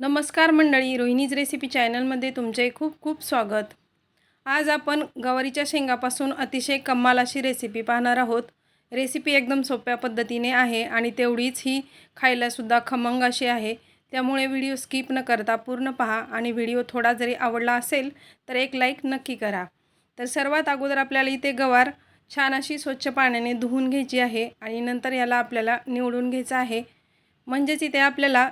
नमस्कार मंडळी रोहिणीज रेसिपी चॅनलमध्ये तुमचे खूप खूप स्वागत. आज आपण गवारीच्या शेंगापासून अतिशय कमाल अशी रेसिपी पाहणार आहोत. रेसिपी एकदम सोप्या पद्धतीने आहे आणि तेवढीच ही खायलासुद्धा खमंग अशी आहे. त्यामुळे व्हिडिओ स्किप न करता पूर्ण पहा आणि व्हिडिओ थोडा जरी आवडला असेल तर एक लाईक नक्की करा. तर सर्वात अगोदर आपल्याला इथे गवार छान अशी स्वच्छ पाण्याने धुवून घ्यायची आहे आणि नंतर याला आपल्याला निवडून घ्यायचं आहे. म्हणजेच इथे आपल्याला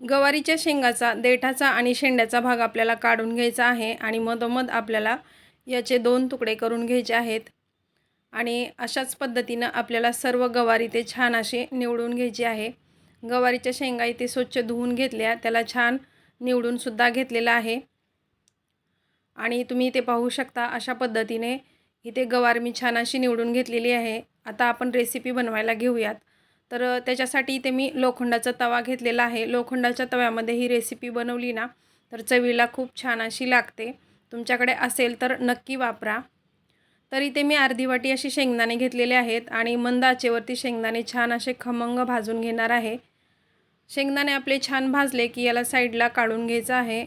गवारीच्या शेंगाचा देठाचा आणि शेंड्याचा भाग आपल्याला काढून घ्यायचा आहे आणि मधोमध आपल्याला याचे दोन तुकडे करून घ्यायचे आहेत. आणि अशाच पद्धतीनं आपल्याला सर्व गवारी ते छान असे निवडून घ्यायची आहे. गवारीच्या शेंगा इथे स्वच्छ धुवून घेतल्या त्याला छान निवडूनसुद्धा घेतलेला आहे. आणि तुम्ही इथे पाहू शकता अशा पद्धतीने इथे गवार मी छान अशी निवडून घेतलेली आहे. आता आपण रेसिपी बनवायला घेऊयात. तर त्याच्यासाठी इथे मी लोखंडाचा तवा घेतलेला आहे. लोखंडाच्या तव्यामध्ये ही रेसिपी बनवली ना तर चवीला खूप छान अशी लागते. तुमच्याकडे असेल तर नक्की वापरा. तर इथे मी अर्धी वाटी अशी शेंगदाणे घेतलेले आहेत आणि मंद आचेवरती शेंगदाणे छान असे खमंग भाजून घेणार आहे. शेंगदाणे आपले छान भाजले की याला साईडला काढून घ्यायचं आहे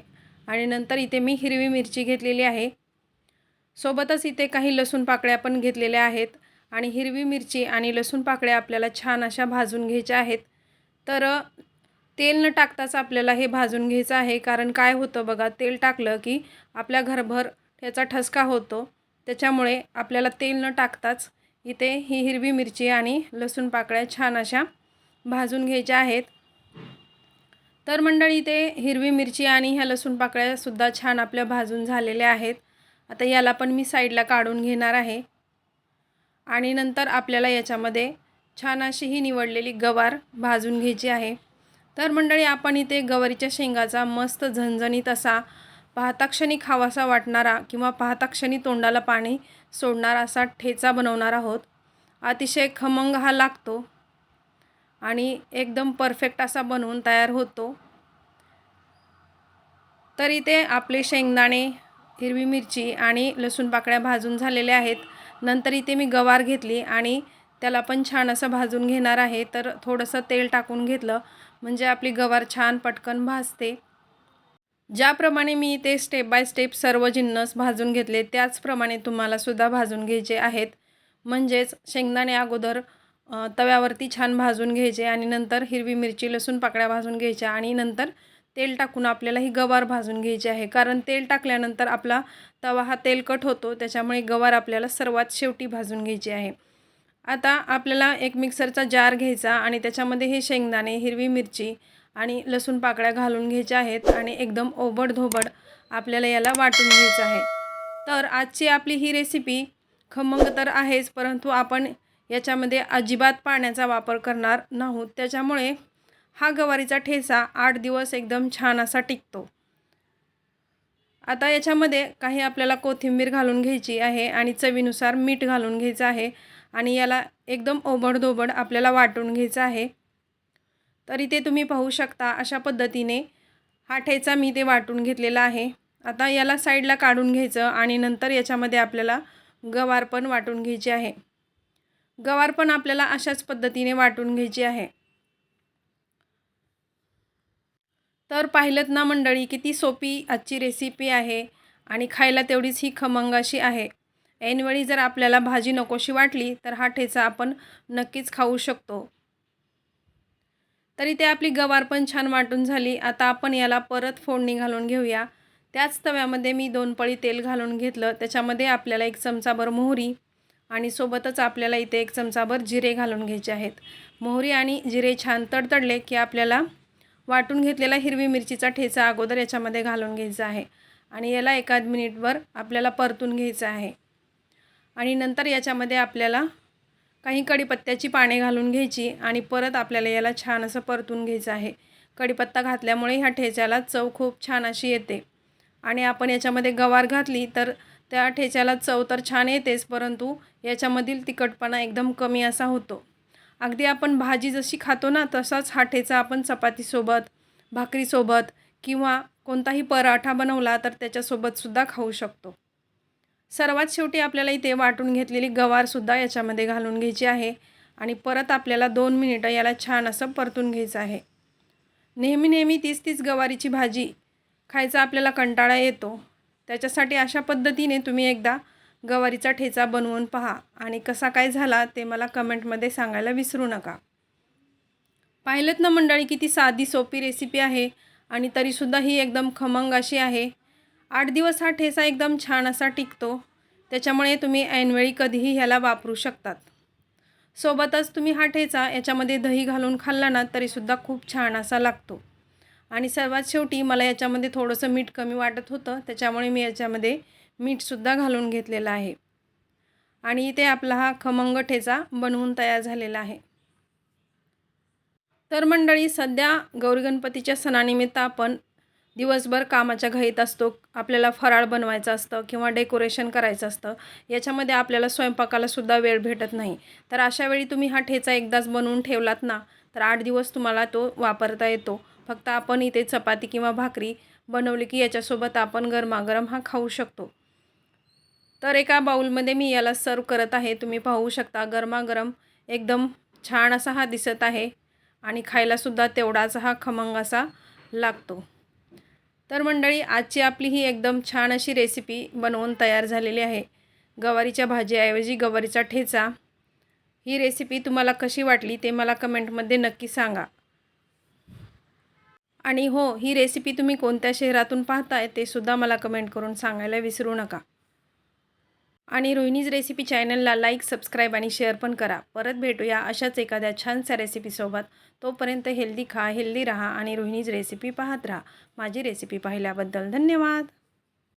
आणि नंतर इथे मी हिरवी मिरची घेतलेली आहे. सोबतच इथे काही लसूण पाकळ्या पण घेतलेल्या आहेत. आणि हिरवी मिरची आणि लसूण पाकळ्या आपल्याला छान अशा भाजून घ्यायच्या आहेत. तर तेल न टाकताच आपल्याला हे भाजून घ्यायचं आहे. कारण काय होतं बघा तेल टाकलं की आपल्या घरभर त्याचा ठसका होतो. त्याच्यामुळे आपल्याला तेल न टाकताच इथे ही हिरवी मिरची आणि लसूण पाकळ्या छान अशा भाजून घ्यायच्या आहेत. तर मंडळी इथे हिरवी मिरची आणि ह्या लसूण पाकळ्यासुद्धा छान आपल्या भाजून झालेल्या आहेत. आता याला पण मी साईडला काढून घेणार आहे. आणि नंतर आपल्याला याच्यामध्ये छान अशी ही निवडलेली गवार भाजून घ्यायची आहे. तर मंडळी आपण इथे गवारीच्या शेंगाचा मस्त झणझणीत असा पाहताक्षणी खावासा वाटणारा किंवा पाहताक्षणी तोंडाला पाणी सोडणारा असा ठेचा बनवणार आहोत. अतिशय खमंग हा लागतो आणि एकदम परफेक्ट असा बनवून तयार होतो. तर इथे आपले शेंगदाणे हिरवी मिरची आणि लसूण पाकळ्या भाजून झालेल्या आहेत. नंतर इथे मी गवार घेतली आणि त्याला पण छान असं भाजून घेणार आहे. तर थोडंसं तेल टाकून घेतलं. म्हणजे आपली गवार छान पटकन भाजते. ज्याप्रमाणे मी इथे स्टेप बाय स्टेप सर्व जिन्नस भाजून घेतले त्याचप्रमाणे तुम्हालासुद्धा भाजून घ्यायचे आहेत. म्हणजेच शेंगदाणे अगोदर तव्यावरती छान भाजून घ्यायचे आणि नंतर हिरवी मिरची लसूण पाकळ्या भाजून घ्यायच्या आणि नंतर तेल टाकून आपल्याला ही गवार भाजून घ्यायची आहे. कारण तेल टाकल्यानंतर आपला तवा हा तेलकट होतो त्याच्यामुळे गवार आपल्याला सर्वात शेवटी भाजून घ्यायची आहे. आता आपल्याला एक मिक्सरचा जार घ्यायचा आणि त्याच्यामध्ये हे शेंगदाणे हिरवी मिरची आणि लसूण पाकळ्या घालून घ्यायच्या आहेत आणि एकदम ओबडधोबड आपल्याला याला वाटून घ्यायचं आहे. तर आजची आपली ही रेसिपी खमंग तर आहेच परंतु आपण याच्यामध्ये अजिबात पाण्याचा वापर करणार नाहोत. त्याच्यामुळे हा गवारीचा ठेसा आठ दिवस एकदम छान असा टिकतो. आता याच्यामध्ये काही आपल्याला कोथिंबीर घालून घ्यायची आहे आणि चवीनुसार मीठ घालून घ्यायचं आहे आणि याला एकदम ओबडधोबड आपल्याला वाटून घ्यायचं आहे. तर इथे तुम्ही पाहू शकता अशा पद्धतीने हा ठेचा मी ते वाटून घेतलेला आहे. आता याला साईडला काढून घ्यायचं आणि नंतर याच्यामध्ये आपल्याला गवार पण वाटून घ्यायची आहे. गवार पण आपल्याला अशाच पद्धतीने वाटून घ्यायची आहे. तर पाहिलं ना मंडळी किती सोपी आजची रेसिपी आहे आणि खायला तेवढीच ही खमंग अशी आहे. ऐनवेळी जर आपल्याला भाजी नकोशी वाटली तर हा ठेचा आपण नक्कीच खाऊ शकतो. तरी ते आपली गवार पण छान वाटून झाली. आता आपण याला परत फोडणी घालून घेऊया. त्याच तव्यामध्ये मी दोन पळी तेल घालून घेतलं. त्याच्यामध्ये आपल्याला एक चमचाभर मोहरी आणि सोबतच आपल्याला इथे एक चमचाभर जिरे घालून घ्यायचे आहेत. मोहरी आणि जिरे छान तडतडले की आपल्याला वाटून घेतलेला हिरवी मिरचीचा ठेचा अगोदर याच्यामध्ये घालून घ्यायचा आहे. आणि याला एकाद मिनिटभर आपल्याला परतून घ्यायचं आहे. आणि नंतर याच्यामध्ये आपल्याला काही कढीपत्त्याची पाने घालून घ्यायची आणि परत आपल्याला याला छान असं परतून घ्यायचं आहे. कढीपत्ता घातल्यामुळे ह्या ठेच्याला चव खूप छान अशी येते. आणि आपण याच्यामध्ये गवार घातली तर त्या ठेच्याला चव तर छान येतेच परंतु याच्यामधील तिखटपणा एकदम कमी असा होतो. अगदी आपण भाजी जशी खातो ना तसाच हा ठेचा आपण चपातीसोबत भाकरीसोबत किंवा कोणताही पराठा बनवला तर त्याच्यासोबतसुद्धा खाऊ शकतो. सर्वात शेवटी आपल्याला इथे वाटून घेतलेली गवारसुद्धा याच्यामध्ये घालून घ्यायची आहे आणि परत आपल्याला दोन मिनिटं याला छान असं परतून घ्यायचं आहे. नेहमी नेहमी तीच तीच गवारीची भाजी खायचा आपल्याला कंटाळा येतो. त्याच्यासाठी अशा पद्धतीने तुम्ही एकदा गवारीचा ठेचा बनवून पहा आणि कसा काय झाला ते मला कमेंटमध्ये सांगायला विसरू नका. पाहिलंत ना मंडळी किती साधी सोपी रेसिपी आहे आणि तरीसुद्धा ही एकदम खमंग अशी आहे. आठ दिवस हा ठेचा एकदम छान असा टिकतो. त्याच्यामुळे तुम्ही ऐनवेळी कधीही ह्याला वापरू शकतात. सोबतच तुम्ही हा ठेचा याच्यामध्ये दही घालून खाल्ला ना तरीसुद्धा खूप छान असा लागतो. आणि सर्वात शेवटी मला याच्यामध्ये थोडंसं मीठ कमी वाटत होतं. त्याच्यामुळे मी याच्यामध्ये मीठसुद्धा घालून घेतलेलं आहे. आणि इथे आपला हा खमंग ठेचा बनवून तयार झालेला आहे. तर मंडळी सध्या गौरी गणपतीच्या सणानिमित्त आपण दिवसभर कामाच्या घाईत असतो. आपल्याला फराळ बनवायचं असतं किंवा डेकोरेशन करायचं असतं. याच्यामध्ये आपल्याला स्वयंपाकालासुद्धा वेळ भेटत नाही. तर अशा वेळी तुम्ही हा ठेचा एकदाच बनवून ठेवलात ना तर आठ दिवस तुम्हाला तो वापरता येतो. फक्त आपण इथे चपाती किंवा भाकरी बनवली की याच्यासोबत आपण गरमागरम हा खाऊ शकतो. तर एका बाऊलमध्ये मी याला सर्व करत आहे. तुम्ही पाहू शकता गरमागरम एकदम छान असा हा दिसत आहे आणि खायलासुद्धा तेवढाच हा खमंग असा लागतो. तर मंडळी आजची आपली ही एकदम छान अशी रेसिपी बनवून तयार झालेली आहे. गवारीच्या भाजीऐवजी गवारीचा ठेचा. ही रेसिपी तुम्हाला कशी वाटली ते मला कमेंटमध्ये नक्की सांगा. आणि हो ही रेसिपी तुम्ही कोणत्या शहरातून पाहताय ते सुद्धा मला कमेंट करून सांगायला विसरू नका. आणि रोहिणीज रेसिपी चॅनलला लाईक सबस्क्राईब आणि शेअर पण करा. परत भेटूया अशाच एखाद्या छानशा रेसिपीसोबत तोपर्यंत हेल्दी खा हेल्दी राहा आणि रोहिणीज रेसिपी पाहत राहा. माझी रेसिपी पाहिल्याबद्दल धन्यवाद.